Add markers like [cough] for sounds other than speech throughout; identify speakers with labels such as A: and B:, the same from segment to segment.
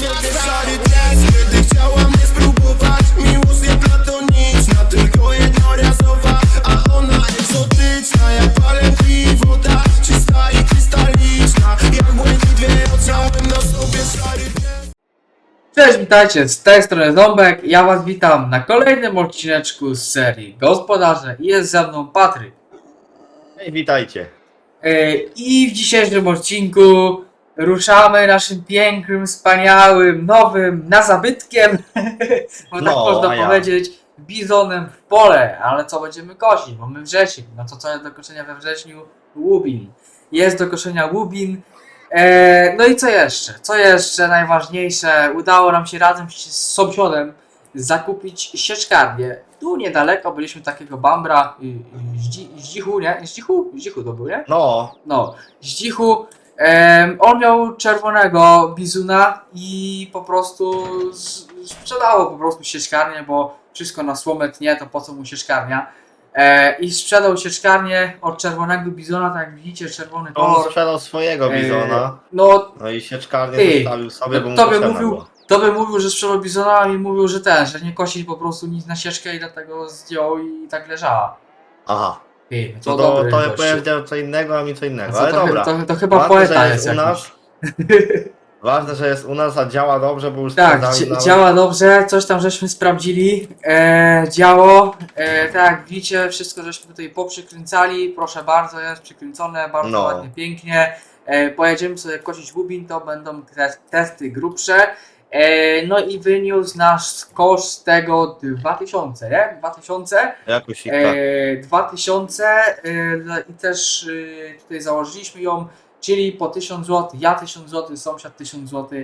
A: sobie szary dres Kiedy chciała mnie spróbować Miłość nie platoniczna Tylko jednorazowa A ona egzotyczna Jak palę piwo Ta czysta i krystaliczna Jak błękit wieczałem na sobie szary dres
B: Cześć, witajcie, z tej strony Ząbek. Ja was witam na kolejnym odcineczku z serii Gospodarze i jest ze mną Patryk.
C: Hej, witajcie.
B: E, I w dzisiejszym odcinku ruszamy naszym pięknym, wspaniałym, nowym, na zabytkiem, bo tak
C: No,
B: można
C: ja.
B: powiedzieć, bizonem w pole. Ale co będziemy kosić? Bo my wrzesień. No to co jest do koszenia we wrześniu? Łubin. Jest do koszenia łubin. E, no i co jeszcze? Co jeszcze najważniejsze? Udało nam się razem z z sąsiadem zakupić sieczkarnię. Tu niedaleko byliśmy takiego bambra y, y, Zdzi- Zdzichu, nie? Zdzichu? Zdzichu to był, nie?
C: No,
B: No, Zdzichu. On miał czerwonego bizuna i po prostu sprzedało po prostu sieczkarnię, bo wszystko na słomę tnie, to po co mu sieczkarnia. E, I sprzedał sieczkarnię od czerwonego bizona, tak jak widzicie, czerwony
C: on
B: kolor.
C: sprzedał swojego bizona.
B: E, no,
C: No i sieczkarnię
B: Ty,
C: zostawił sobie, bo mu
B: to by mówił,
C: była.
B: to by mówił, że sprzedał bizona, a mi mówił, że ten, że nie kosić po prostu nic na sieczkę i dlatego zdjął i tak leżała.
C: Aha.
B: Ty,
C: To,
B: to
C: to,
B: dobry
C: to ja
B: gościu.
C: powiedział co innego, a mi co
B: A
C: innego.
B: co,
C: Ale
B: to,
C: dobra.
B: to, to chyba
C: Ważne,
B: poeta
C: że
B: jest
C: jest u
B: jakiś.
C: nas. [laughs] Ważne, że jest u nas, a działa dobrze, bo już
B: Tak,
C: sprawdzałem nawet-
B: działa dobrze, coś tam żeśmy sprawdzili, e, działo, e, tak jak widzicie, wszystko żeśmy tutaj poprzykręcali, proszę bardzo, jest przykręcone, bardzo
C: No.
B: ładnie, pięknie, e, pojedziemy sobie kosić Lubin, to będą te, testy grubsze, no i wyniósł nasz koszt tego 2000, nie? 2000,
C: Jakoś i tak.
B: e, 2000 e, i też e, tutaj założyliśmy ją, czyli po 1000 zł, ja 1000 zł, sąsiad 1000 zł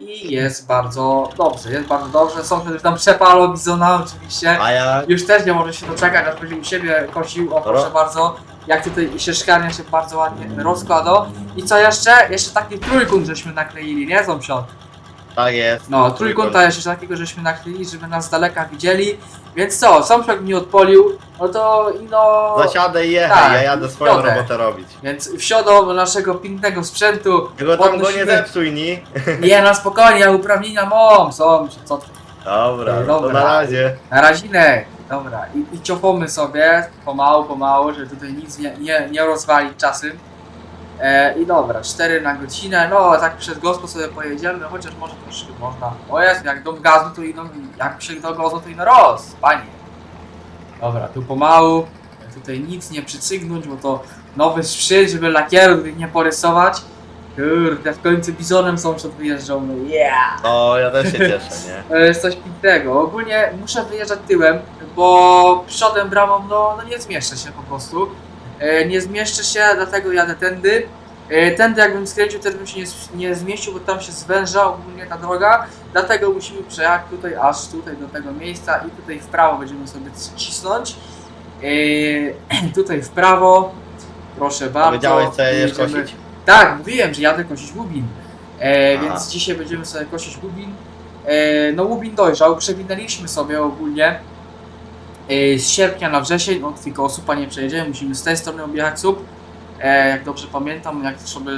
B: i jest bardzo dobrze, jest bardzo dobrze. Sąsiad już tam przepalał bizona oczywiście.
C: A ja...
B: Już też nie może się doczekać, aż będzie u siebie kosił, o proszę
C: Ro-
B: bardzo. Jak tutaj sieczkarnia się bardzo ładnie rozkłada. I co jeszcze? Jeszcze taki trójkąt żeśmy nakleili, nie sąsiad?
C: Tak jest.
B: No, trójkąta jeszcze takiego żeśmy nakleili, żeby nas z daleka widzieli. Więc co, sąsiad mi odpolił, no to ino...
C: Zasiadę i jechaj,
B: tak,
C: ja jadę swoją
B: jadę.
C: robotę robić.
B: Więc wsiadą do naszego pięknego sprzętu.
C: Tylko tam go nie
B: podnosimy-
C: zepsuj, ni. [laughs]
B: Nie, na spokojnie, ja uprawnienia mam, są, co ty.
C: Dobra,
B: Ej,
C: to
B: dobra.
C: na razie.
B: Na razinek, dobra. I, i sobie, pomału, pomału, żeby tutaj nic nie, nie, nie rozwalić czasem. E, I dobra, 4 na godzinę, no tak przez gospę sobie pojedziemy, chociaż może troszkę można. O jest, jak do gazu to ino, jak się do gazu to ino roz, panie. Dobra, tu pomału, tutaj nic nie przycygnąć, bo to nowy sprzęt, żeby lakieru nie porysować. Kurde, w końcu bizonem sąsiad wyjeżdżał, no yeah!
C: No, ja też się cieszę, nie?
B: To [laughs] jest coś pięknego. Ogólnie muszę wyjeżdżać tyłem, bo przodem bramą no, no nie zmieszczę się po prostu. E, nie zmieszczę się, dlatego jadę tędy. E, tędy jakbym skręcił, też bym się nie, nie zmieścił, bo tam się zwęża ogólnie ta droga. Dlatego musimy przejechać tutaj, aż tutaj do tego miejsca i tutaj w prawo będziemy sobie cisnąć. E, [clears throat] tutaj w prawo. Proszę bardzo.
C: Powiedziałeś, co jedziesz
B: Jedziemy-
C: kosić?
B: tak, mówiłem, że jadę kosić łubin. E,
C: Aha.
B: więc dzisiaj będziemy sobie kosić łubin. E, no łubin dojrzał, przewinęliśmy sobie ogólnie z sierpnia na wrzesień, no tylko słupa nie przejedziemy, musimy z tej strony objechać słup. E, jak dobrze pamiętam, jak sobie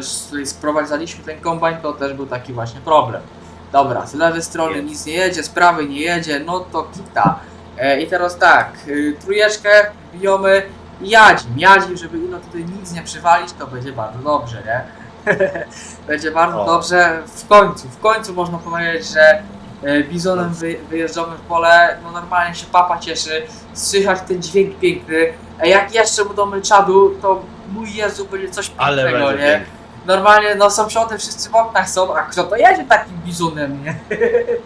B: sprowadzaliśmy ten kombajn, to też był taki właśnie problem. Dobra, z lewej strony nic nie jedzie, z prawej nie jedzie, no to kita. E, I teraz tak, y, trójeczkę bijemy i jadzim, jadzim, żeby ino tutaj nic nie przywalić, to będzie bardzo dobrze, nie? [laughs] będzie bardzo
C: O.
B: dobrze. W końcu, w końcu można powiedzieć, że bizonem wy, wyjeżdżamy w pole, no normalnie się papa cieszy, słychać ten dźwięk piękny, a jak jeszcze mu damy czadu, to mój Jezu, będzie coś
C: Ale
B: pięknego,
C: będzie
B: nie?
C: pięknie.
B: Normalnie, no sąsiady wszyscy w oknach są, a kto to jedzie takim bizonem, nie?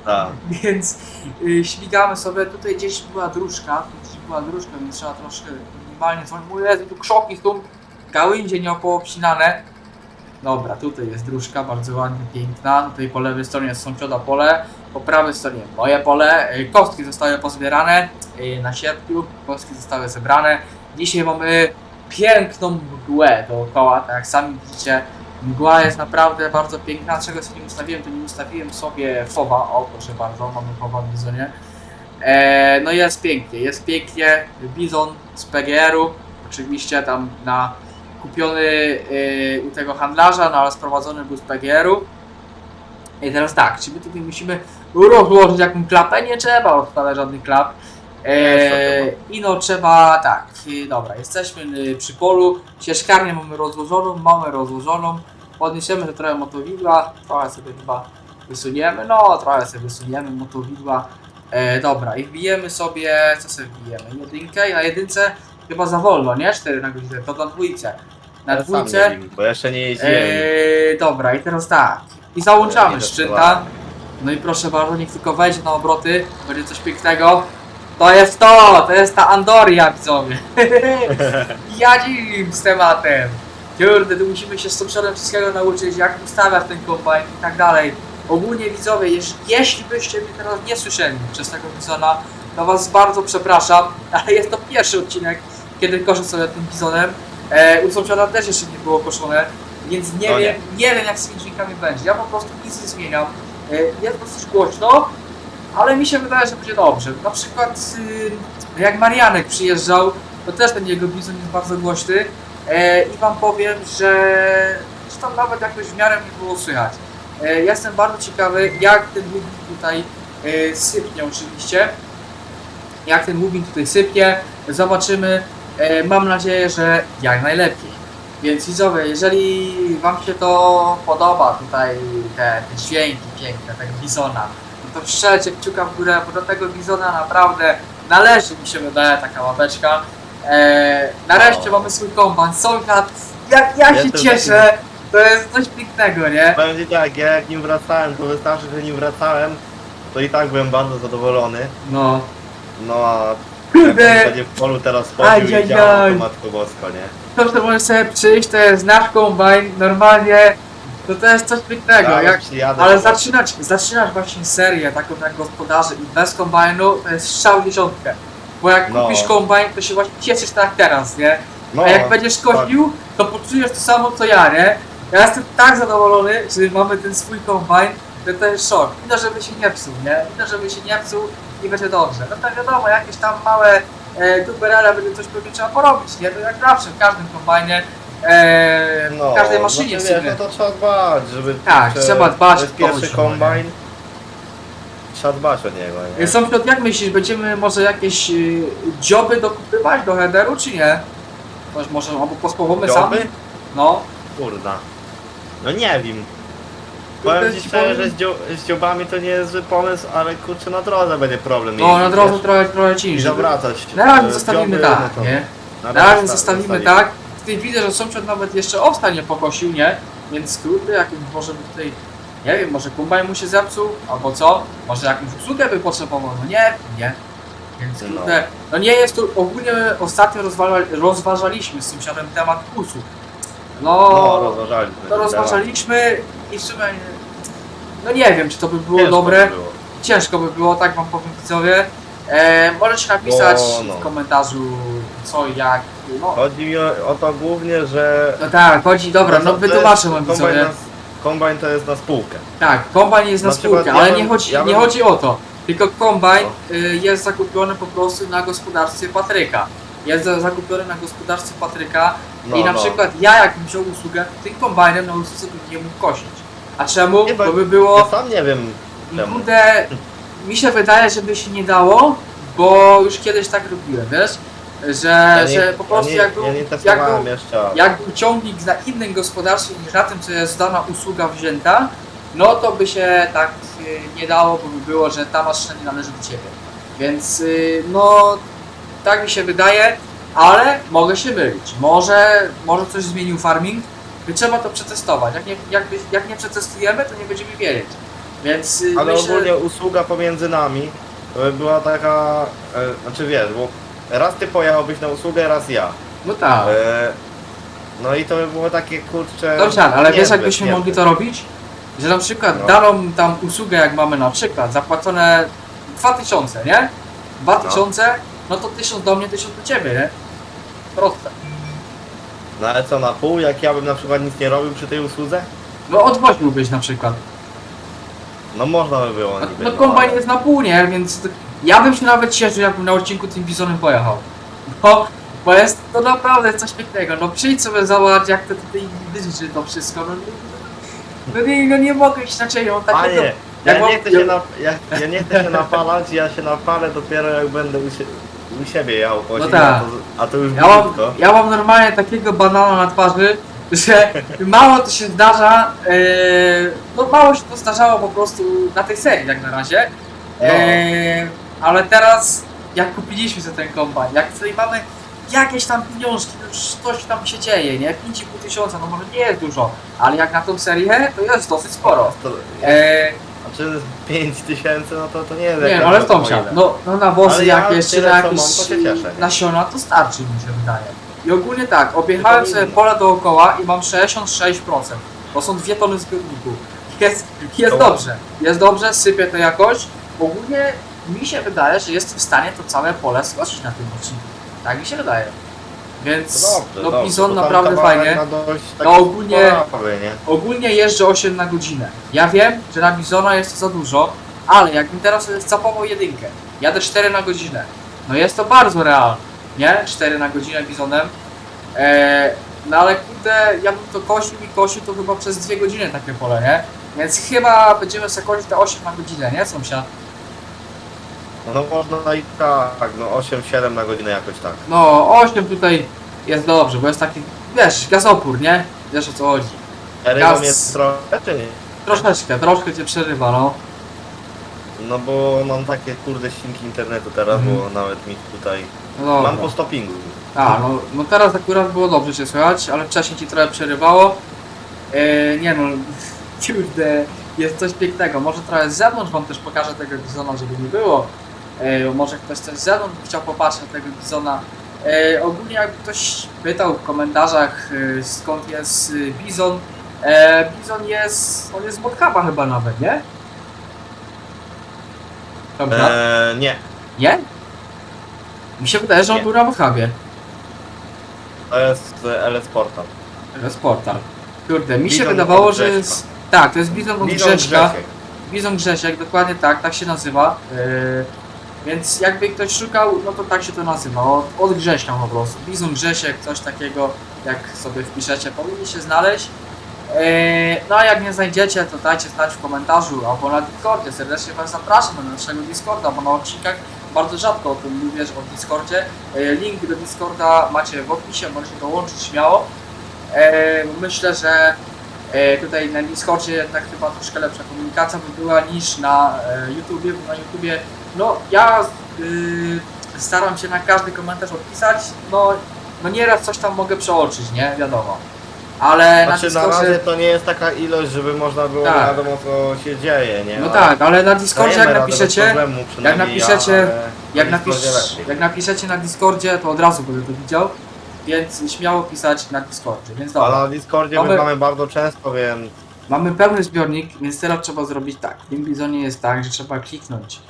C: Tak. [laughs]
B: Więc y, śmigamy sobie, tutaj gdzieś była dróżka, tu gdzieś była dróżka, więc trzeba troszkę minimalnie dzwonić. Mój Jezu, tu krzoki są, gałęzie nie poobcinane. Dobra, tutaj jest dróżka, bardzo ładnie, piękna. Tutaj po lewej stronie jest sąsiada pole, po prawej stronie moje pole. Y, Kostki zostały pozbierane y, na sierpniu, kostki zostały zebrane. Dzisiaj mamy piękną mgłę dookoła, tak jak sami widzicie. Mgła jest naprawdę bardzo piękna. Czego sobie nie ustawiłem, to nie ustawiłem sobie fowa. O, proszę bardzo, mamy fowa w bizonie. E, no jest pięknie, jest pięknie. Bizon z PGR-u, oczywiście tam na kupiony y, u tego handlarza, no ale sprowadzony był z PGR-u. I teraz tak, czy my tutaj musimy rozłożyć jakąś klapę? Nie trzeba odkładać żadnych klap. Eee, I no trzeba, tak, dobra, jesteśmy y, przy polu, ścieżkarnię mamy rozłożoną, mamy rozłożoną, podniesiemy to trochę motowidła, trochę sobie chyba wysuniemy, no trochę sobie wysuniemy motowidła, e, dobra i wbijemy sobie, co sobie wbijemy, jedynkę. I na jedynce chyba za wolno, nie? 4 na godzinę, to na dwójce, na
C: Ja sam
B: dwójce,
C: nie wiem, Bo jeszcze nie jeździłem.
B: Eee, dobra, i teraz tak. I załączamy
C: Nie testowałem.
B: No i proszę bardzo, niech tylko wejdzie na obroty. Będzie coś pięknego. To jest to! To jest ta Andoria, widzowie. [laughs] Jadzim z tematem. Kurde, tu musimy się z Tomsionem wszystkiego nauczyć, jak ustawiać ten kombajn i tak dalej. Ogólnie widzowie, jeż, jeśli byście mnie teraz nie słyszeli przez tego bizona, to was bardzo przepraszam, [laughs] ale jest to pierwszy odcinek, kiedy koszę sobie tym bizonem. E, u sąsiada też jeszcze nie było koszone, więc nie
C: No nie.
B: wiem, nie wiem jak z dźwiękami będzie. Ja po prostu nic nie zmieniam. E, jest dosyć głośno, ale mi się wydaje, że będzie dobrze. Na przykład y, jak Marianek przyjeżdżał, to też ten jego bizon jest bardzo głośny e, i wam powiem, że, że tam nawet jakoś w miarę nie było słychać. E, ja jestem bardzo ciekawy, jak ten łubin tutaj e, sypnie oczywiście. Jak ten łubin tutaj sypnie, zobaczymy. E, mam nadzieję, że jak najlepiej. Więc widzowie, jeżeli wam się to podoba, tutaj te, te dźwięki piękne, tego bizona, no to strzelcie kciuka w górę, bo do tego bizona naprawdę należy mi się wydaje taka łapeczka. E, nareszcie
C: O.
B: mamy swój kompan, sąsiad, jak ja się
C: Jestem
B: cieszę, to jest coś pięknego, nie?
C: Powiem ci tak, ja jak nim wracałem, to wystarczy, że nim wracałem, to i tak byłem bardzo zadowolony.
B: No,
C: No a
B: Kurde.
C: będzie w polu teraz
B: Aj,
C: chodził
B: aj,
C: i działał,
B: aj.
C: to matko bosko, nie?
B: to, że możesz sobie przyjść, to jest nasz kombajn, normalnie, to to jest coś pięknego,
C: Tak,
B: jak,
C: przyjadę,
B: ale zaczynać, zaczynać właśnie serię taką jak gospodarzy i bez kombajnu, to jest strzał w dziesiątkę. Bo jak
C: No.
B: kupisz kombajn, to się właśnie cieszysz tak jak teraz, nie?
C: No,
B: A jak będziesz kosił, to poczujesz to samo co ja, nie? Ja jestem tak zadowolony, że mamy ten swój kombajn, że to jest szok. Widać, żeby się nie psuł, nie? Widać, żeby się nie psuł i będzie dobrze. No tak wiadomo, jakieś tam małe e, duperele będzie coś pewnie trzeba porobić, nie? To jak zawsze w każdym kombajnie, e,
C: no,
B: w każdej maszynie w
C: znaczy,
B: sumie.
C: wiesz, no to trzeba dbać, żeby...
B: Tak,
C: że
B: trzeba dbać
C: To jest
B: o
C: pierwszy
B: kogoś,
C: kombajn. Trzeba dbać o niego, nie?
B: E, Sąsiad, jak myślisz, będziemy może jakieś y, dzioby dokupywać do headeru, czy nie? Może, może albo pospławamy sami?
C: Dzioby?
B: No.
C: Kurda. No nie wiem. Powiem ci szczerze, że z, dzio z dziobami to nie jest zły pomysł, ale kurczę na drodze będzie problem.
B: No, na drodze
C: wiesz?
B: trochę, trochę
C: I
B: ciężej.
C: zawracać.
B: Na razie
C: e,
B: zostawimy
C: dzioby,
B: tak,
C: no to-
B: nie?
C: Na
B: razie
C: zosta-
B: zostawimy tak. Tutaj widzę, że sąsiad nawet jeszcze owsta nie pokosił, nie? Więc kurde, jakimś może by tutaj, nie wiem, może kombajn mu się zepsuł, albo co? Może jakąś usługę by potrzebował, no nie, nie. Więc
C: No.
B: kurde, no nie jest tu, ogólnie ostatnio rozważa, rozważaliśmy z sąsiadem temat usług. No,
C: No, rozważaliśmy.
B: to rozważaliśmy i w sumie, no nie wiem, czy to by było
C: Ciężko
B: dobre.
C: by było.
B: Ciężko by było, tak wam powiem widzowie. E, możecie napisać
C: Bo, no.
B: w komentarzu co i jak. No,
C: Chodzi mi o, o to głównie, że...
B: no tak, chodzi, dobra, no
C: to jest-
B: wytłumaczę wam
C: kombajn
B: widzowie.
C: na, kombajn to jest na spółkę.
B: Tak, kombajn jest na
C: Na przykład
B: spółkę,
C: ja
B: ale
C: bym-
B: nie chodzi,
C: ja
B: nie
C: bym-
B: chodzi o to. Tylko kombajn
C: No.
B: y, jest zakupiony po prostu na gospodarstwie Patryka. Jest za- zakupiony na gospodarstwie Patryka
C: No,
B: i na
C: no.
B: przykład ja jakbym wziął usługę, tym kombajnem na usłudze bym nie mógł kosić. A czemu?
C: Nie, bo-
B: Bo by było...
C: Ja sam nie wiem czemu.
B: Kurde, mi się wydaje, że by się nie dało, bo już kiedyś tak robiłem, wiesz? Że,
C: Ja nie,
B: że po prostu
C: ja nie,
B: jak, był,
C: ja nie
B: jak,
C: testowałem
B: był,
C: jeszcze.
B: jak był ciągnik na innym gospodarstwie niż na tym, co jest dana usługa wzięta, no to by się tak y, nie dało, bo by było, że ta maszyna nie należy do Ciebie. Więc y, no, tak mi się wydaje, ale mogę się mylić. Może, może coś zmienił farming, by trzeba to przetestować. Jak nie, jak, jak nie przetestujemy, to nie będziemy wiedzieć. Więc y,
C: Ale
B: myślę,
C: ogólnie usługa pomiędzy nami by była taka, e, znaczy wiesz, bo raz ty pojechałbyś na usługę, raz ja.
B: no tak.
C: E, no i to by było takie kurcze.
B: Dobrze, ale wiesz
C: niezbyt,
B: jakbyśmy
C: niezbyt.
B: mogli to robić? Że na przykład
C: No.
B: daną tam usługę, jak mamy na przykład zapłacone 2000, nie? 2000, no to 1000 do mnie, 1000 do ciebie, nie? Proste.
C: No ale co na pół, jak ja bym na przykład nic nie robił przy tej usłudze?
B: No odwoziłbyś na przykład.
C: No można by było
B: No,
C: niby.
B: no kombajn
C: ale-
B: jest na pół, nie? Więc ja bym się nawet cieszył, jakbym na odcinku tym bizonem pojechał. Bo, bo jest to naprawdę coś pięknego. No przyjdź sobie zobacz, jak to tutaj wyżyczy to wszystko. No, No nie, no nie mogę iść na ciebie, on takiego...
C: Panie,
B: jak
C: ja
B: mam-
C: nie, chcę się na, ja, ja nie chcę się napalać, ja się napalę dopiero jak będę u, sie, u siebie jechał po
B: No tak.
C: a, to, a to już
B: Ja mam, ja mam normalnie takiego banana na twarzy, że mało to się zdarza, e, no mało się to zdarzało po prostu na tej serii jak na razie, e, ale teraz jak kupiliśmy sobie ten kombajn, jak tutaj mamy jakieś tam pieniążki, no już coś tam się dzieje, nie? 5,5 tysiąca, no może nie jest dużo, ale jak na tą serię, to jest dosyć sporo.
C: To,
B: E,
C: znaczy 5 tysięcy, no to, to nie jest
B: nie,
C: jakaś
B: ale sąsiad,
C: ile.
B: no, no nawozy
C: Ale ja
B: jakieś, czy
C: tyle,
B: na
C: co mam,
B: jakieś
C: to się cieszę, nie?
B: nasiona, to starczy mi się wydaje. I ogólnie tak, objechałem
C: Tylko
B: sobie pole dookoła i mam 66%. To są dwie tony zbiorniku. Jest, jest
C: To-
B: dobrze, jest dobrze, sypię to jakoś. Ogólnie mi się wydaje, że jestem w stanie to całe pole skosić na tym odcinku. Tak mi się wydaje. Więc
C: To dobrze,
B: no
C: dobrze, bo tam
B: naprawdę
C: kawałek
B: fajnie.
C: ma dość
B: No
C: taki
B: ogólnie-
C: sporawy, nie?
B: Ogólnie jeżdżę 8 na godzinę. Ja wiem, że na Bizona jest to za dużo, ale jakbym teraz wcapował jedynkę, jadę 4 na godzinę, no jest to bardzo realne, nie? 4 na godzinę Bizonem. Eee, no ale kurde, ja bym to kosił i kosił to chyba przez 2 godziny takie pole, nie? Więc chyba będziemy sobie kosić te 8 na godzinę, nie sąsiad?
C: No można i tak, no 8-7 na godzinę jakoś tak.
B: No 8 tutaj jest dobrze, bo jest taki, wiesz, gazopór, nie? Wiesz o co chodzi.
C: Rybą
B: Gaz-
C: jest trochę, czy nie?
B: Troszeczkę, troszkę cię przerywa, no.
C: No bo mam takie kurde ścinki internetu teraz,
B: Mhm.
C: bo nawet mi tutaj...
B: no dobra.
C: Mam po stoppingu.
B: A, no, no teraz akurat było dobrze się słychać, ale wcześniej ci trochę przerywało. E, nie no, [laughs] kurde, jest coś pięknego. Może trochę z zewnątrz wam też pokażę tego bizona, żeby nie było. E, może ktoś też z zewnątrz by chciał popatrzeć na tego bizona. E, ogólnie jakby ktoś pytał w komentarzach e, skąd jest e, bizon. E, bizon jest, on jest z chyba nawet, nie? Dobra.
C: Eee, nie,
B: Nie? Mi się wydaje, że on
C: Nie.
B: był na Modhubie.
C: to jest e, LS Portal.
B: To jest portal. Kurde, mi się
C: Bizon
B: wydawało,
C: od
B: że jest... Tak, to jest Bizon od
C: Bizon
B: Grześka.
C: Grzesiek.
B: Bizon Grzesiek, dokładnie tak, tak się nazywa. Yy, więc jakby ktoś szukał, no to tak się to nazywa. Od, od Grześka po prostu. Bizon Grzesiek, coś takiego, jak sobie wpiszecie, powinni się znaleźć. Yy, no a jak nie znajdziecie, to dajcie znać w komentarzu albo na Discordzie. Serdecznie Was zapraszam na naszego Discorda, bo na odcinkach bardzo rzadko o tym mówię, że o Discordzie. Yy, link do Discorda macie w opisie, możecie dołączyć śmiało. E, myślę, że e, tutaj na Discordzie jednak chyba troszkę lepsza komunikacja by była niż na e, YouTubie, bo na YouTubie, no ja y, staram się na każdy komentarz odpisać, no, no nieraz coś tam mogę przeoczyć, nie, wiadomo. Ale na
C: Znaczy na razie
B: Discordzie,
C: to nie jest taka ilość, żeby można było
B: Tak.
C: wiadomo co się dzieje, nie?
B: no tak, ale na Discordzie jak napiszecie,
C: przynajmniej
B: napiszecie- jak, napisz, jak napiszecie na Discordzie, to od razu będę to widział, więc śmiało pisać na Discordzie, więc dobra.
C: Ale na Discordzie
B: Mamy-
C: bywamy bardzo często, więc
B: Mamy pełny zbiornik, więc teraz trzeba zrobić tak. W tym bizonie jest tak, że trzeba kliknąć yy,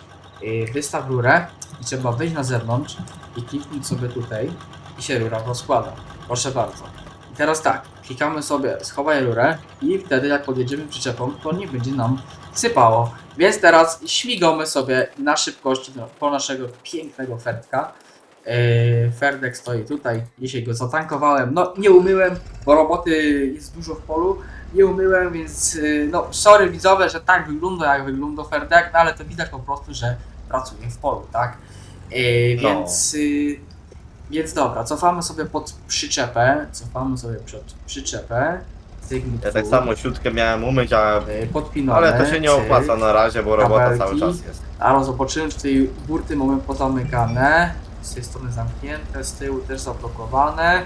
B: wystaw rurę i trzeba wyjść na zewnątrz i kliknąć sobie tutaj i się rura rozkłada. Proszę bardzo. I teraz tak, klikamy sobie schowaj rurę i wtedy jak podjedziemy przyczepą, to nie będzie nam sypało. Więc teraz śmigamy sobie na szybkości do, po naszego pięknego Ferdka. Yy, Ferdek stoi tutaj, dzisiaj go zatankowałem, no nie umyłem, bo roboty jest dużo w polu, nie umyłem, więc y, no sorry widzowie, że tak wygląda jak wygląda Ferdek, no ale to widać po prostu, że pracuję w polu, tak? Yy,
C: No.
B: Więc y, więc dobra, cofamy sobie pod przyczepę, cofamy sobie przed przyczepę. Cygnij
C: ja tak samo siódkę miałem umyć, a...
B: y, podpinamy.
C: ale to się nie opłaca na razie, bo robota
B: kabelki.
C: cały czas jest.
B: Ale zobaczymy, czy tej burty mamy pozamykane. Z tej strony zamknięte, z tyłu też zablokowane.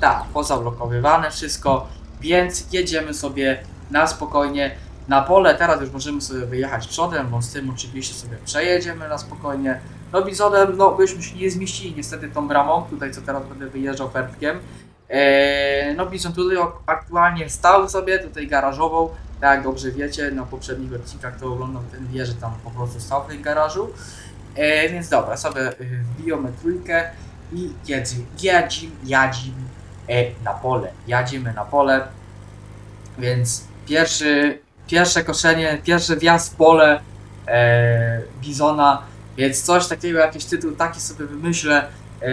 B: Tak, pozablokowywane wszystko, więc jedziemy sobie na spokojnie na pole. Teraz już możemy sobie wyjechać przodem, bo z tym oczywiście sobie przejedziemy na spokojnie. No bizonem, no byśmy się nie zmieścili niestety tą bramą, tutaj co teraz będę wyjeżdżał Fertkiem. Eee, no Bizon tutaj aktualnie stał sobie, tutaj garażową, tak jak dobrze wiecie, na poprzednich odcinkach to oglądam ten wie, że tam po prostu stał w tym garażu. E, więc dobra, sobie y, wbijamy trójkę i jedzim, jadzim, jadzim e, na pole. Jadzimy na pole, więc pierwszy, pierwsze koszenie, pierwszy wjazd w pole e, Bizona, więc coś takiego, jakiś tytuł taki sobie wymyślę, e,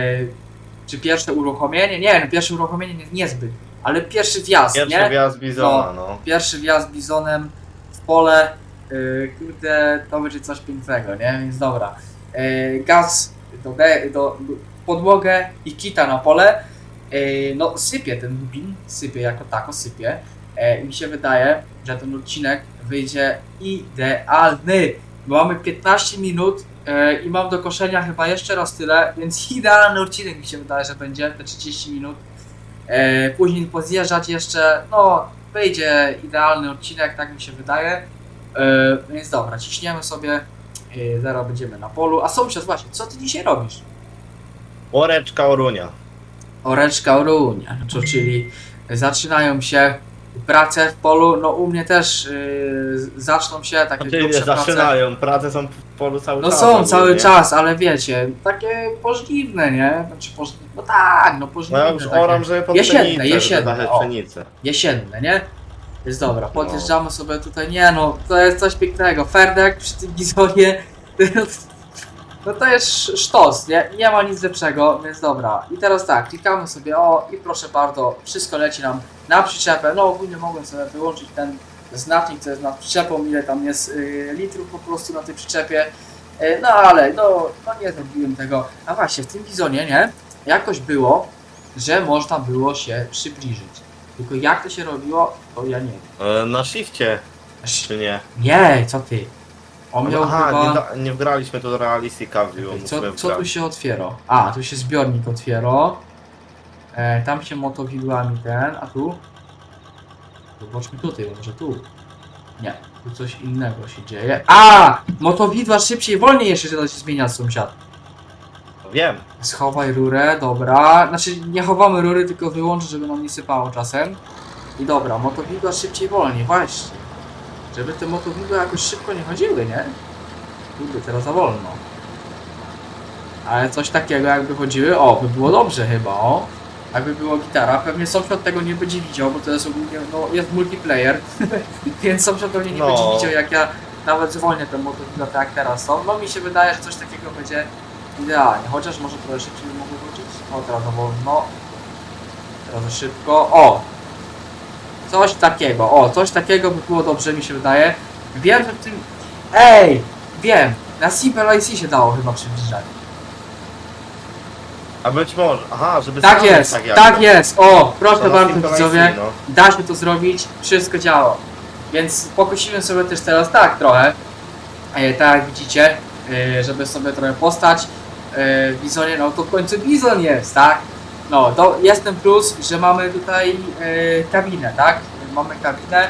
B: czy pierwsze uruchomienie, nie no pierwsze uruchomienie nie, niezbyt, ale pierwszy wjazd,
C: Pierwszy
B: nie?
C: wjazd Bizona, no.
B: Pierwszy wjazd bizonem w pole, yy, kurde, to będzie coś pięknego, nie? Więc dobra. Yy, gaz do, do, do podłogę i kita na pole. Yy, no sypie ten lubin, sypie jako tako, sypie. Yy, mi się wydaje, że ten odcinek wyjdzie idealny. Mamy 15 minut yy, i mam do koszenia chyba jeszcze raz tyle, więc [laughs] idealny odcinek mi się wydaje, że będzie te 30 minut. Później pozjeżdżać jeszcze, no wyjdzie idealny odcinek, tak mi się wydaje. E, więc dobra, ciśniemy sobie, zaraz będziemy na polu. A sąsiad właśnie, co ty dzisiaj robisz?
C: Oreczka Orunia.
B: Oreczka Orunia, to czyli zaczynają się prace w polu, no u mnie też y, zaczną się takie
C: Znaczy,
B: grubsze prace.
C: zaczynają, prace są w polu cały
B: No
C: czas.
B: są cały czas, ale wiecie, takie pożniwne, nie? Znaczy, poż... No tak, no
C: No ja już
B: takie.
C: oram, żeby pod
B: Jesienne,
C: pszenicę,
B: jesienne,
C: żeby dać
B: o.
C: pszenicę.
B: jesienne, nie? Jest dobra, podjeżdżamy sobie tutaj, nie no, to jest coś pięknego. Ferdek przy tym bizonie, [laughs] no to jest sz- sztos, nie? Nie ma nic lepszego, więc dobra. I teraz tak, klikamy sobie, o i proszę bardzo, wszystko leci nam na przyczepę. No ogólnie mogłem sobie wyłączyć ten znacznik, co jest nad przyczepą, ile tam jest y, litrów po prostu na tej przyczepie. Y, no ale, no, no nie zrobiłem tego. A właśnie, w tym bizonie, nie? Jakoś było, że można było się przybliżyć. Tylko jak to się robiło, to ja nie wiem.
C: E, Na shifcie, czy nie?
B: Nie, co ty? On miał
C: Aha,
B: chyba...
C: nie, da, nie wgraliśmy tu do Realistica View,
B: Co,
C: musimy
B: co tu
C: wgrać.
B: się otwiera? A, tu się zbiornik otwiera. E, tam się motowidłami ten, a tu? Zobaczmy tutaj, może tu. Nie, tu coś innego się dzieje. A! Motowidła szybciej, wolniej jeszcze się da się zmienia sąsiad.
C: Wiem.
B: Schowaj rurę, dobra. Znaczy nie chowamy rury, tylko wyłączę, żeby nam nie sypało czasem. I dobra, motowidła szybciej, wolniej, właśnie. Żeby te motowidła jakoś szybko nie chodziły, nie? Kurde, teraz za wolno. Ale coś takiego jakby chodziły, o, by było dobrze chyba, o. Jakby była gitara, pewnie sąsiad tego nie będzie widział, bo to jest ogólnie, no jest multiplayer, [laughs] więc sąsiad pewnie nie
C: No.
B: będzie widział jak ja nawet zwolnię te motowidła tak jak teraz są. No mi się wydaje, że coś takiego będzie idealnie, chociaż może trochę szybciej by mogło wrócić. O, teraz za wolno. Teraz za szybko, o! Coś takiego, o, coś takiego by było dobrze, mi się wydaje. Wiem, że w tym... Ej! Wiem! Na Simple IC się dało chyba przybliżać.
C: A być może, aha, żeby
B: Tak
C: stanąć
B: jest,
C: jakby.
B: tak jest! O, proszę
C: To na
B: bardzo
C: Simple
B: widzowie,
C: IC, no.
B: da się to zrobić, wszystko działa. Więc pokosimy sobie też teraz tak trochę, e, tak jak widzicie, e, żeby sobie trochę postać e, w Bizonie, no to w końcu Bizon jest, tak? No, to jest ten plus, że mamy tutaj e, kabinę, tak? Mamy kabinę,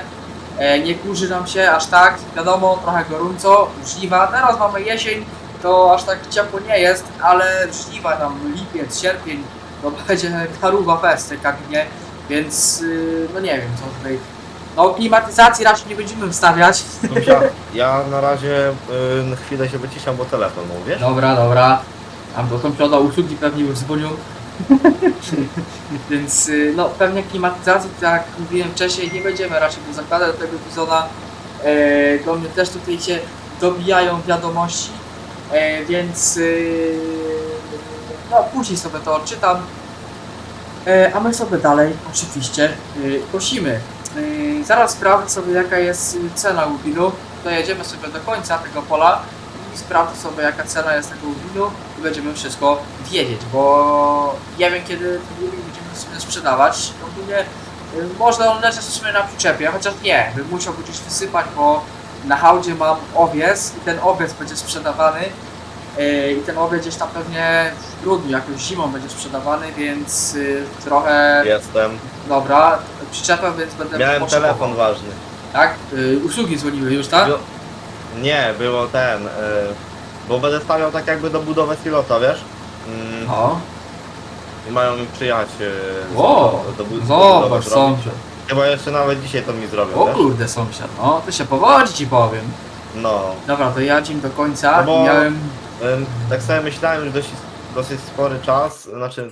B: e, nie kurzy nam się aż tak, wiadomo, trochę gorąco, żniwa, teraz mamy jesień, to aż tak ciepło nie jest, ale żniwa tam lipiec, sierpień, to [laughs] będzie karuba fest w tej kabinie, więc y, no nie wiem co tutaj. No klimatyzacji raczej nie będziemy wstawiać.
C: Sąsiad, ja na razie y, chwilę się wyciszam, bo telefon mam, wiesz?
B: Dobra, dobra. A do sąsiada usługi pewnie już dzwonią. [laughs] Więc y, no pewnie klimatyzacji, tak jak mówiłem wcześniej, nie będziemy raczej do zakładać do tego bizona. E, do mnie też tutaj się dobijają wiadomości, e, więc y, no później sobie to odczytam. E, a my sobie dalej oczywiście y, kosimy. Y, zaraz sprawdzę sobie jaka jest cena łupinu. Dojedziemy sobie do końca tego pola sprawdzę sobie jaka cena jest tego łupinu i będziemy wszystko wiedzieć, bo nie wiem kiedy ten będziemy sobie sprzedawać. Ogólnie y, można on leżeć w sumie na przyczepie, chociaż nie, bym musiał gdzieś wysypać, bo na hałdzie mam owiec i ten owiec będzie sprzedawany y, i ten owiec gdzieś tam pewnie w grudniu, jakoś zimą będzie sprzedawany, więc y, trochę
C: Jestem.
B: dobra, przyczepę, więc będę
C: Miałem
B: potrzebował.
C: telefon ważny.
B: Tak? Usługi dzwoniły już, tak?
C: Nie, było ten, y, bo będę stawiał tak jakby do budowy silota, wiesz? Mm,
B: O,
C: I mają mi przyjechać y,
B: o,
C: do, do, bu- do
B: zobacz
C: budowy zrobić.
B: sąsiad.
C: Chyba jeszcze nawet dzisiaj to mi zrobią,
B: O
C: wiesz?
B: kurde sąsiad, no to się powodzi ci powiem.
C: No.
B: Dobra, to ja dzień do końca
C: No bo-
B: miałem...
C: Ym, Tak sobie myślałem, że dosyć, dosyć spory czas, znaczy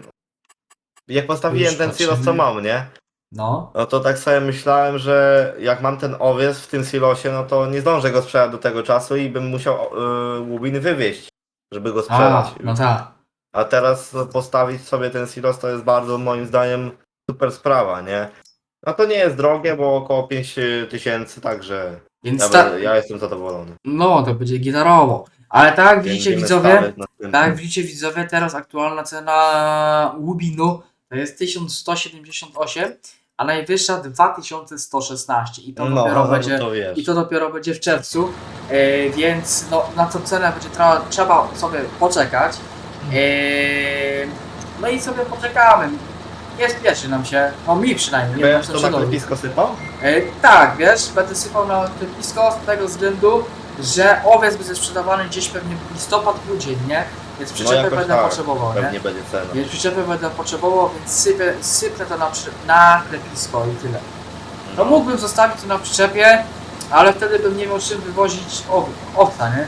C: jak postawiłem
B: Już
C: ten silos co
B: patrzymy.
C: mam, nie?
B: No,
C: No to tak sobie myślałem, że jak mam ten owiec w tym silosie, no to nie zdążę go sprzedać do tego czasu i bym musiał yy, łubiny wywieźć, żeby go
B: a,
C: sprzedać.
B: no tak.
C: A teraz postawić sobie ten silos to jest bardzo moim zdaniem super sprawa, nie? No to nie jest drogie, bo około 5 tysięcy, także
B: Więc
C: ja,
B: ta,
C: będę- ja jestem zadowolony.
B: no, to będzie gitarowo. Ale tak jak widzicie
C: Będziemy
B: widzowie,
C: stawiać na tym.
B: tak jak widzicie widzowie, teraz aktualna cena Łubinu to jest 1178, a najwyższa 2116 i to
C: no,
B: dopiero
C: no,
B: będzie
C: to wiesz.
B: i to dopiero będzie w czerwcu, e, więc no, na tą cenę będzie tra- trzeba sobie poczekać. E, no i sobie poczekamy. Nie spieszy nam się, no mi przynajmniej. Nie wiem,
C: Będziesz to na klepisko sypał?
B: E, tak, wiesz, będę sypał na klepisko z tego względu, że owiec będzie sprzedawany gdzieś pewnie w listopad, grudzień, nie? Więc
C: No jakoś
B: będę
C: tak,
B: potrzebował, nie?
C: Pewnie będzie cena.
B: Więc przyczepy będę potrzebował, więc sypię, sypnę to na, przy, na klepisko i tyle. No mógłbym zostawić to na przyczepie, ale wtedy bym nie miał czym wywozić ow- owca, nie?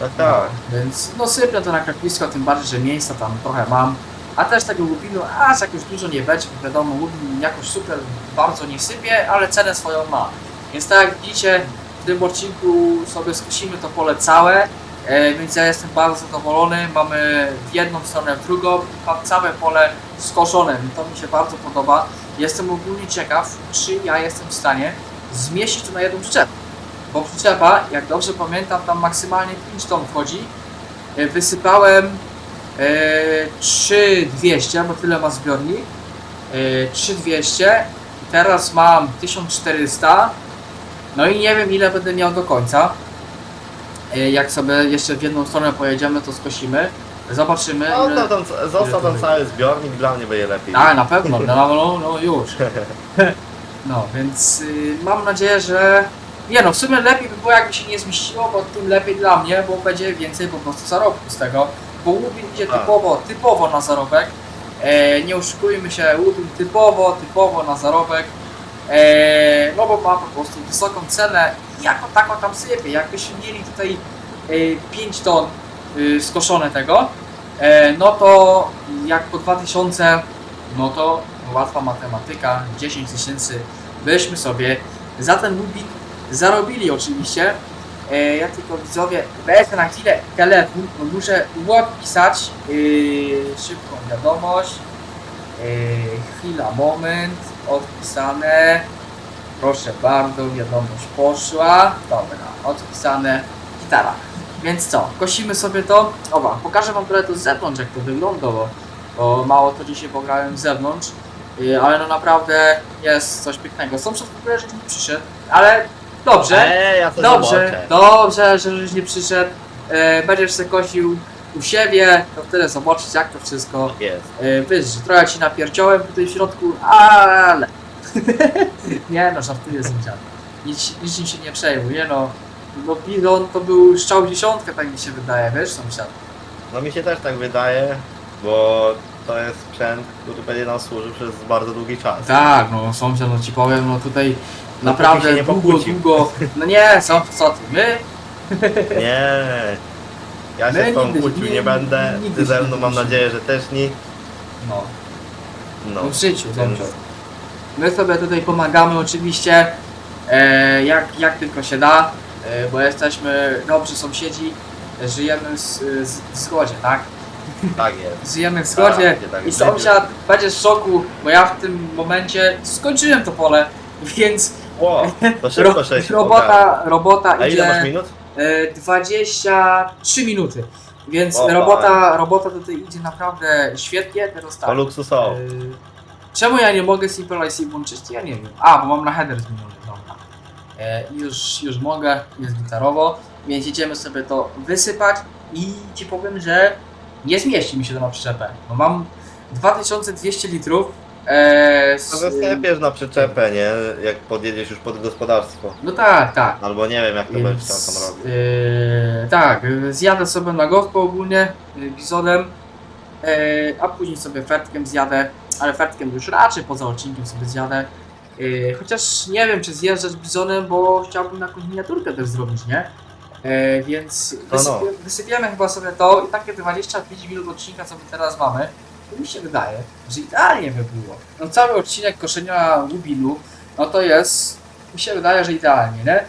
C: Tak, tak.
B: No, więc no sypnę to na klepisko, tym bardziej, że miejsca tam trochę mam. A też tego łubinu aż jakoś dużo nie będzie, bo wiadomo, łubin jakoś super bardzo nie sypie, ale cenę swoją ma. Więc tak jak widzicie, w tym odcinku sobie skosimy to pole całe, e, więc ja jestem bardzo zadowolony. Mamy w jedną stronę, w drugą, mam całe pole skoszone, i to mi się bardzo podoba. Jestem ogólnie ciekaw, czy ja jestem w stanie zmieścić to na jedną przyczepę. Bo przyczepa, jak dobrze pamiętam, tam maksymalnie 5 ton wchodzi. E, Wysypałem e, 3200, bo tyle ma zbiornik. E, 3200. Teraz mam 1400. No i nie wiem ile będę miał do końca. E, Jak sobie jeszcze w jedną stronę pojedziemy, to skosimy. Zobaczymy. ile-
C: Zostaw tam,
B: ile
C: zostaw tam
B: wyjdzie.
C: cały zbiornik, dla mnie będzie lepiej.
B: Tak, na pewno, [laughs] no, no, no już. [laughs] No, więc y, mam nadzieję, że. Nie no, w sumie lepiej by było jakby się nie zmieściło, bo tym lepiej dla mnie, bo będzie więcej po prostu zarobku z tego. Bo Łubin idzie
C: Tak.
B: typowo, typowo na zarobek. E, nie oszukujmy się, Łubin typowo, typowo na zarobek. E, no bo ma po prostu wysoką cenę i jako tako tam sypie. Jakbyśmy mieli tutaj e, 5 ton y, skoszone tego, e, no to jak po 2000, no to łatwa matematyka, 10 tysięcy byśmy sobie za ten Lubin zarobili oczywiście. E, ja tylko widzowie wezmę na chwilę telefon, bo muszę odpisać szybką wiadomość. Chwila, moment, odpisane. Proszę bardzo, wiadomość poszła. Dobra, odpisane. Gitara. Więc co, kosimy sobie to. Oba, pokażę wam trochę to z zewnątrz, jak to wygląda, bo, mało to dzisiaj pograłem z zewnątrz. Yy, ale no naprawdę jest coś pięknego. Sąsiad w ogóle, że nie przyszedł, ale dobrze.
C: Eee, ja to
B: Dobrze, dobrze, że żeś nie przyszedł. E, będziesz se kosił u siebie, to wtedy zobaczyć jak to wszystko
C: Jest.
B: e, wyższy. Trochę ci napierdziałem tutaj w środku, ale... [laughs] nie no, żartuję sąsiad. Nic, niczym się nie przejmuj, nie no. No Bizon to był strzał w dziesiątkę, tak mi się wydaje, wiesz sąsiad.
C: No mi się też tak wydaje, bo to jest sprzęt, który będzie nam służył przez bardzo długi czas.
B: Tak, no sąsiad, no ci powiem, no tutaj
C: No,
B: naprawdę
C: póki się nie
B: długo,
C: pokłócił.
B: długo... No nie, co, co ty, my?
C: Nie. Ja się
B: My
C: z tą
B: nigdy-
C: kłócił
B: nie-
C: nie będę.
B: nigdy
C: Ty
B: się
C: ze
B: nie
C: mną mam
B: kłócimy.
C: nadzieję, że też nie.
B: No.
C: No.
B: w życiu,
C: Więc-.
B: My sobie tutaj pomagamy oczywiście, e, jak, jak tylko się da, e, bo jesteśmy dobrzy sąsiedzi, e, żyjemy z, z, w zgodzie, tak?
C: Tak jest.
B: Żyjemy w zgodzie
C: Tak, tak
B: i
C: będzie.
B: sąsiad będzie w szoku, bo ja w tym momencie skończyłem to pole, [laughs] więc
C: Ło, to szybko
B: ro,
C: sześć
B: robota, robota
C: A ile masz
B: idzie
C: minut?
B: E, 23 minuty, więc
C: O,
B: robota, robota tutaj idzie naprawdę świetnie, teraz tak.
C: To luksusowo.
B: Yy, Czemu ja nie mogę Simple IC włączyć? Ja nie wiem. A, bo mam na header zmieniony, dobra. E, już, już mogę, jest gitarowo, więc idziemy sobie to wysypać i ci powiem, że nie zmieści mi się to na przyczepę. Bo mam 2200 litrów. E, z,
C: To zasypiesz na przyczepę, nie? Jak podjedziesz już pod gospodarstwo.
B: no tak, tak.
C: Albo nie wiem jak to będziesz chciał
B: Więc,
C: tam robić.
B: e, tak, e, zjadę sobie na gospę ogólnie, e, bizonem, e, a później sobie fertkiem zjadę, ale fertkiem już raczej poza odcinkiem sobie zjadę. E, chociaż nie wiem, czy zjeżdżać bizonem, bo chciałbym jakąś miniaturkę też zrobić, nie? E, więc
C: No, no.
B: wysypie, wysypiemy chyba sobie to i takie 25 minut odcinka, co my teraz mamy, to mi się wydaje, że idealnie by było. No cały odcinek koszenia łubinu, no to jest, mi się wydaje, że idealnie, nie?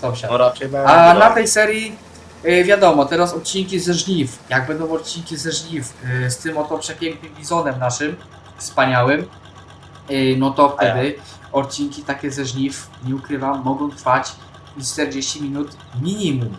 B: Sąsiad.
C: No raczej będzie.
B: A na tej serii y, wiadomo, teraz odcinki ze żniw. Jak będą odcinki ze żniw y, z tym oto przepięknym bizonem naszym, wspaniałym, yy, no to
C: A ja.
B: wtedy odcinki takie ze żniw, nie ukrywam, mogą trwać 40 minut minimum.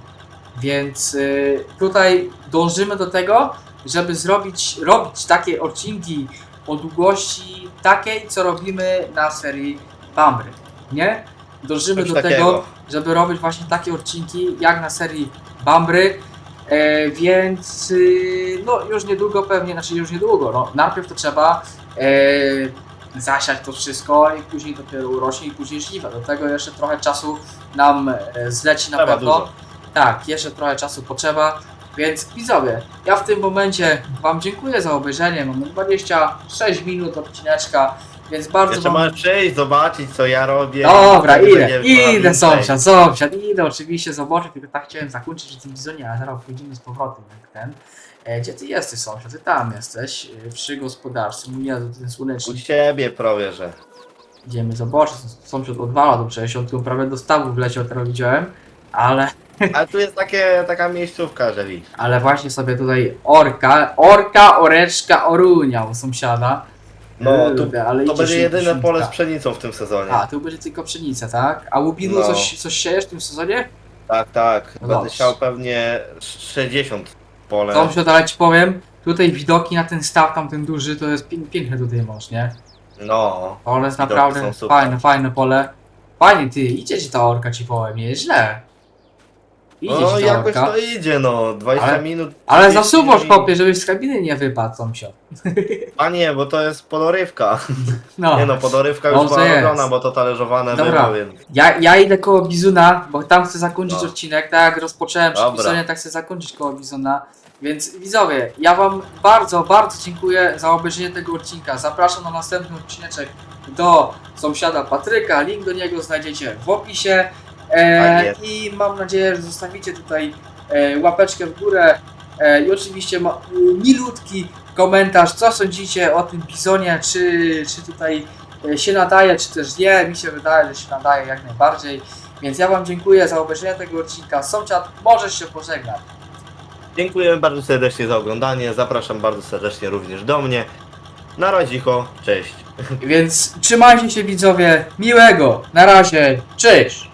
B: Więc yy, tutaj dążymy do tego, żeby zrobić, robić takie odcinki o długości takiej, co robimy na serii Bambry, nie? Dążymy
C: Coś
B: do
C: takiego.
B: tego, żeby robić właśnie takie odcinki jak na serii Bambry, e, więc y, no już niedługo pewnie, znaczy już niedługo, no najpierw to trzeba e, zasiać to wszystko i później dopiero urośnie i później żniwa. Do tego jeszcze trochę czasu nam e, zleci na
C: Trzeba
B: pewno.
C: dużo.
B: Tak, jeszcze trochę czasu potrzeba, więc widzowie, ja w tym momencie Wam dziękuję za obejrzenie. Mamy 26 minut odcineczka, więc bardzo
C: Jeszcze
B: Wam
C: możesz przyjść, zobaczyć co ja robię.
B: Dobra, idę, idę
C: więcej.
B: sąsiad, sąsiad, idę oczywiście zobaczyć, tylko tak chciałem zakończyć w tym bizonie, ale zaraz pójdziemy z powrotem jak ten. E, gdzie ty jesteś sąsiad? Ty tam jesteś, e, przy gospodarstwie, mój Jezu, ten
C: U ciebie prawie, że.
B: Idziemy zobaczyć, sąsiad odwala do 60, prawie do stawu wleciał, teraz widziałem, ale, [laughs]
C: Ale tu jest takie, taka miejscówka, że widzisz.
B: ale właśnie sobie tutaj orka, orka, oreczka, orunia u sąsiada.
C: No, tu-
B: Kurde, ale
C: To
B: idzie
C: będzie jedyne pole z pszenicą w tym sezonie.
B: A, tu będzie tylko pszenica, tak? A łubinu
C: No.
B: coś, coś siejesz w tym sezonie?
C: Tak, tak.
B: No
C: Będę
B: dobrze.
C: siał pewnie 60 pole.
B: Sąsiad, ale ci powiem, tutaj widoki na ten staw, tam ten duży, to jest pię- piękne tutaj masz, nie?
C: No.
B: Pole jest
C: Widoki
B: naprawdę
C: są super.
B: fajne, fajne pole. Fajnie, ty, idzie ci ta orka, ci powiem, nie jest źle. Idzie
C: No
B: ci ta
C: jakoś
B: orka.
C: to idzie, no. 20
B: Ale-
C: minut.
B: Ale
C: 30
B: zasuwasz,
C: minut.
B: chłopie, żebyś z kabiny nie wypadł, sąsiad. [laughs]
C: A nie, bo to jest podorywka.
B: No.
C: Nie no, podorywka
B: No,
C: już
B: to
C: była
B: jest.
C: robiona, bo to talerzowane
B: Dobra.
C: było, więc...
B: Ja, ja idę koło Bizuna, bo tam chcę zakończyć
C: No.
B: odcinek, tak jak rozpocząłem przy
C: Dobra.
B: Bizunie, tak chcę zakończyć koło Bizuna. Więc widzowie, ja wam bardzo, bardzo dziękuję za obejrzenie tego odcinka. Zapraszam na następny odcineczek do sąsiada Patryka. Link do niego znajdziecie w opisie.
C: Tak
B: E,
C: jest.
B: I mam nadzieję, że zostawicie tutaj e, łapeczkę w górę e, i oczywiście ma, milutki komentarz, co sądzicie o tym bizonie, czy, czy tutaj e, się nadaje, czy też nie. Mi się wydaje, że się nadaje jak najbardziej. Więc ja Wam dziękuję za obejrzenie tego odcinka. Sąsiad, możesz się pożegnać.
C: Dziękuję bardzo serdecznie za oglądanie. Zapraszam bardzo serdecznie również do mnie. Na razie, cześć.
B: Więc trzymajcie się widzowie. Miłego. Na razie. Cześć.